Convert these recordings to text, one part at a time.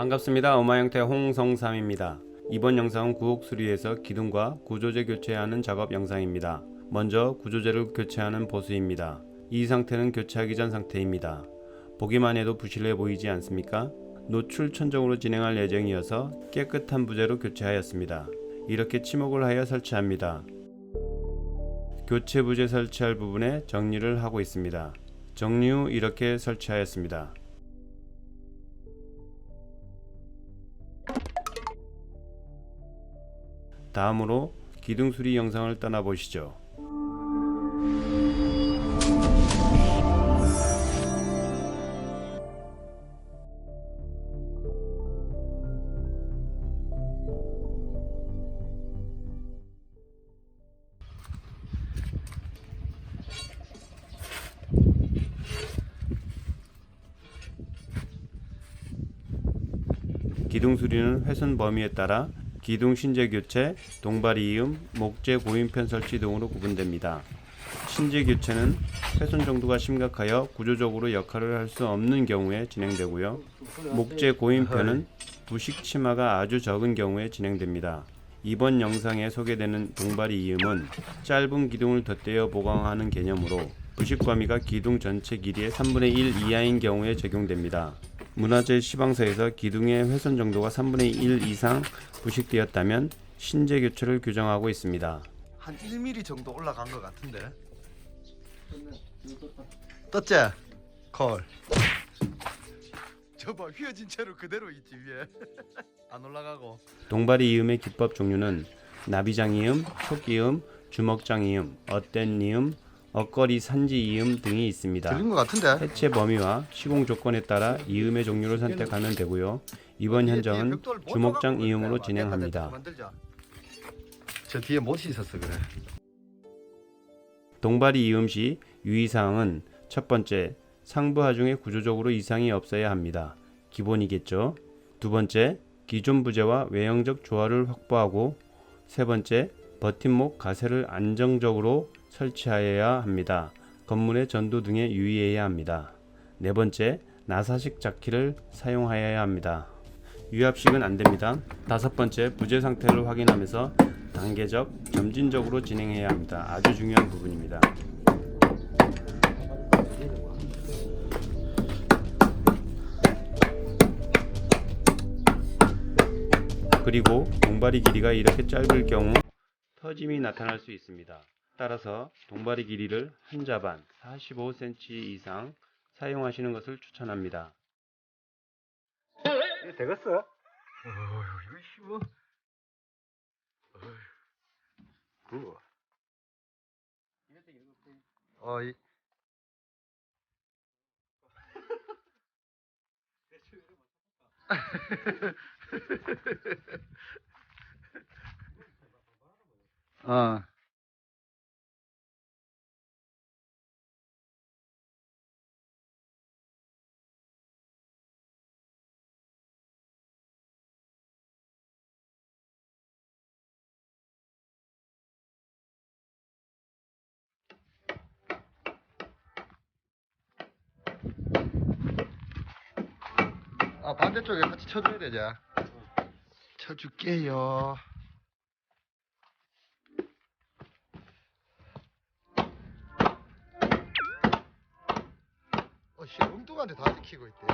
반갑습니다. 엄마형태 홍성삼입니다. 이번 영상은 구옥 수리에서 기둥과 구조재 교체하는 작업 영상입니다. 먼저 구조재를 교체하는 보수입니다. 이 상태는 교체하기 전 상태입니다. 보기만 해도 부실해 보이지 않습니까? 노출 천정으로 진행할 예정이어서 깨끗한 부재로 교체하였습니다. 이렇게 치목을 하여 설치합니다. 교체 부재 설치할 부분에 정리를 하고 있습니다. 정리 후 이렇게 설치하였습니다. 다음으로 기둥 수리 영상을 떠나보시죠. 기둥 수리는 훼손 범위에 따라 기둥 신재 교체, 동발이 이음, 목재 고인편 설치 등으로 구분됩니다. 신재 교체는 훼손 정도가 심각하여 구조적으로 역할을 할 수 없는 경우에 진행되고요. 목재 고인편은 부식 치마가 아주 적은 경우에 진행됩니다. 이번 영상에 소개되는 동발이 이음은 짧은 기둥을 덧대어 보강하는 개념으로 부식 범위가 기둥 전체 길이의 3분의 1 이하인 경우에 적용됩니다. 문화재 시방서에서 기둥의 훼손 정도가 3분의 1 이상 부식되었다면 신재 교체를 규정하고 있습니다. 한 1mm 정도 올라간 것 같은데. 떴지? 콜. 저봐 휘어진 채로 그대로 있지 위에. 안 올라가고. 동발이 이음의 기법 종류는 나비장 이음, 토끼 이음, 주먹장 이음, 엇된 이음, 엇거리 산지 이음 등이 있습니다. 들린 것 같은데. 해체 범위와 시공 조건에 따라 이음의 종류를 선택하면 되고요. 이번 현장은 주먹장 이음으로 진행합니다. 저 뒤에 못이 있었어 그래. 동발이 이음 시 유의사항은 첫 번째, 상부 하중에 구조적으로 이상이 없어야 합니다. 기본이겠죠. 두 번째, 기존 부재와 외형적 조화를 확보하고 세 번째, 버팀목 가세를 안정적으로 설치하여야 합니다. 건물의 전도 등에 유의해야 합니다. 네 번째, 나사식 자키를 사용하여야 합니다. 유압식은 안 됩니다. 다섯 번째, 부재 상태를 확인하면서 단계적, 점진적으로 진행해야 합니다. 아주 중요한 부분입니다. 그리고 동발이 길이가 이렇게 짧을 경우 터짐이 나타날 수 있습니다. 따라서 동발이 길이를 한 자반 45cm 이상 사용하시는 것을 추천합니다. 이거 되겠어? 어휴 이거 힘어. 구. 어 이. 어. 아 반대쪽에 같이 쳐줘야 되지. 쳐줄게요. 어, 씨, 엉뚱한데 다 지키고 있대.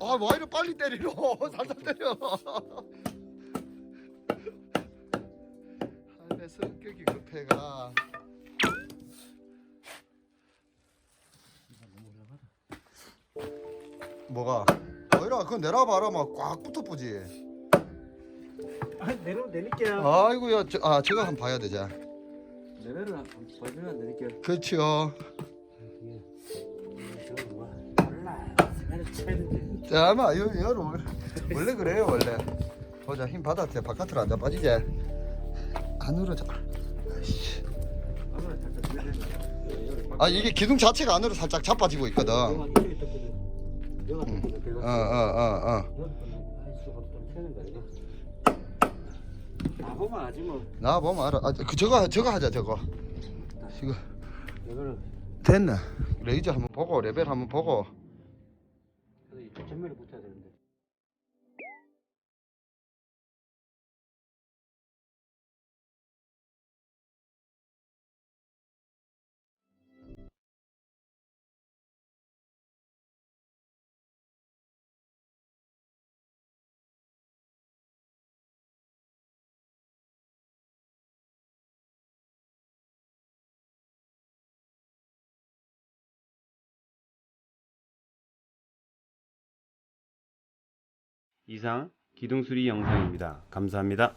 아, 와 이리 빨리 때리노? 살살 때려. 할매 성격이 급해가. 뭐가? 어이라 그거 내려봐라 막 꽉 붙어 보지. 아, 내려 내릴게요. 아이고야, 저, 아 제가 한번 봐야 되자. 내려를 보여주면 내릴게요. 그렇지요. 몰라. 생활을 쳐야 되는데. 자, 아마 여, 여로 원래 그래요 원래. 보자 힘 받았지 바깥으로 앉아 빠지지. 안으로 자. 아이씨. 아무나 잠깐 들려야 되나? 아 이게 기둥 자체가 안으로 살짝 자빠지고 있거든. 내가 이쪽에 있었거든. 어 어 어 어. 쳐야 된다 이거. 나보면 하지 뭐. 나 보면 알아. 아, 그 저거 저거 하자 저거. 이거 이거는 됐네 레이저 한번 보고 레벨 한번 보고 이 전면에 붙어야 되는데. 이상 기둥수리 영상입니다. 감사합니다.